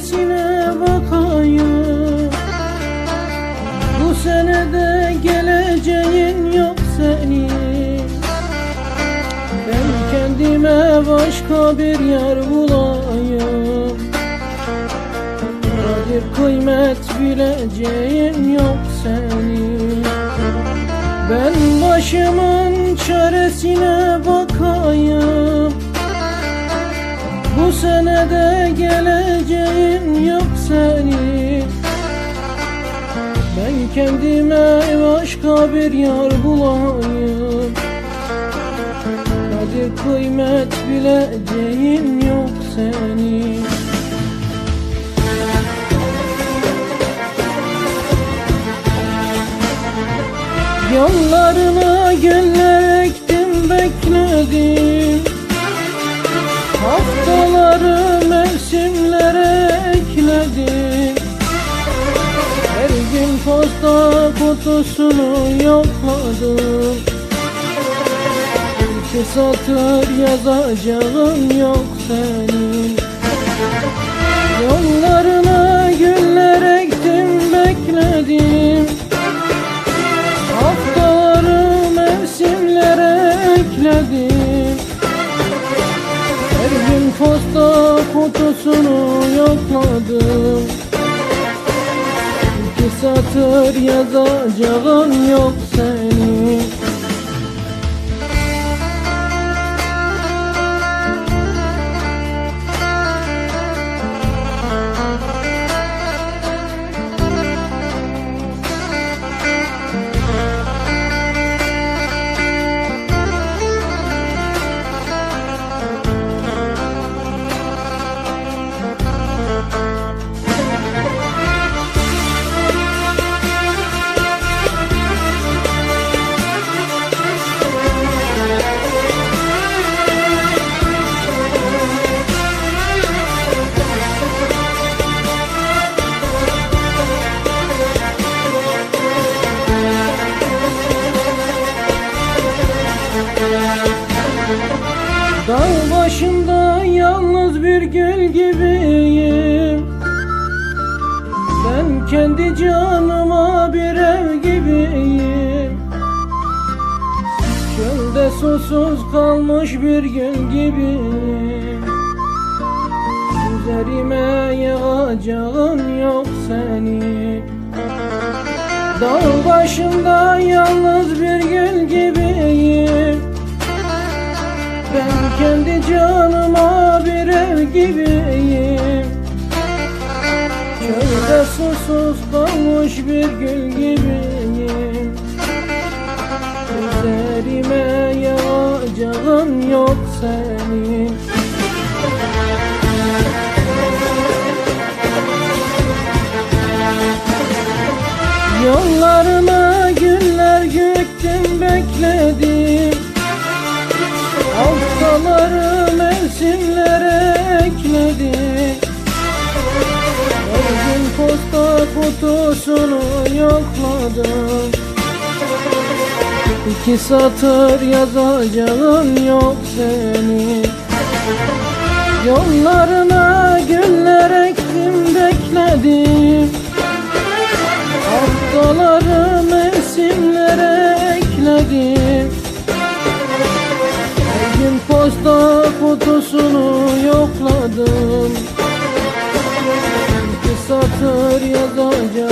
çaresine bakayım. Bu senede geleceğin yok senin. Ben kendime başka bir yer bulayım. Bir kıymet bileceğin yok senin. Ben başımın çaresine bakayım. Bu senede gele kendime başka bir yar bulayım. Kadir kıymet bileceğim yok senin. Yollarına güller ektim bekledim. Haftaları posta kutusunu yokladım İki satır yazacağım yok senin. Yollarına güller ektim bekledim. Haftaları mevsimlere ekledim. Her gün posta kutusunu yokladım satır yazacağım yok senin bir gül gibiyim. Ben kendi canıma bir ev gibiyim. Çölde susuz kalmış bir gül gibiyim. Üzerime yağacağın yok senin Dağ başında yalnız bir gül gibiyim. Ben kendi canıma gibiyim. Çölde susuz kalmış bir gül gibiyim. Üzerime yağacağın yok senin. Yollarına güller gökten bekledim. Haftaları kutusunu yokladım. İki satır yazacağın yok senin Yollarına güller ektim bekledim. Haftaları mevsimlere ekledim. Her gün posta kutusunu yokladım. İki satır yazacağın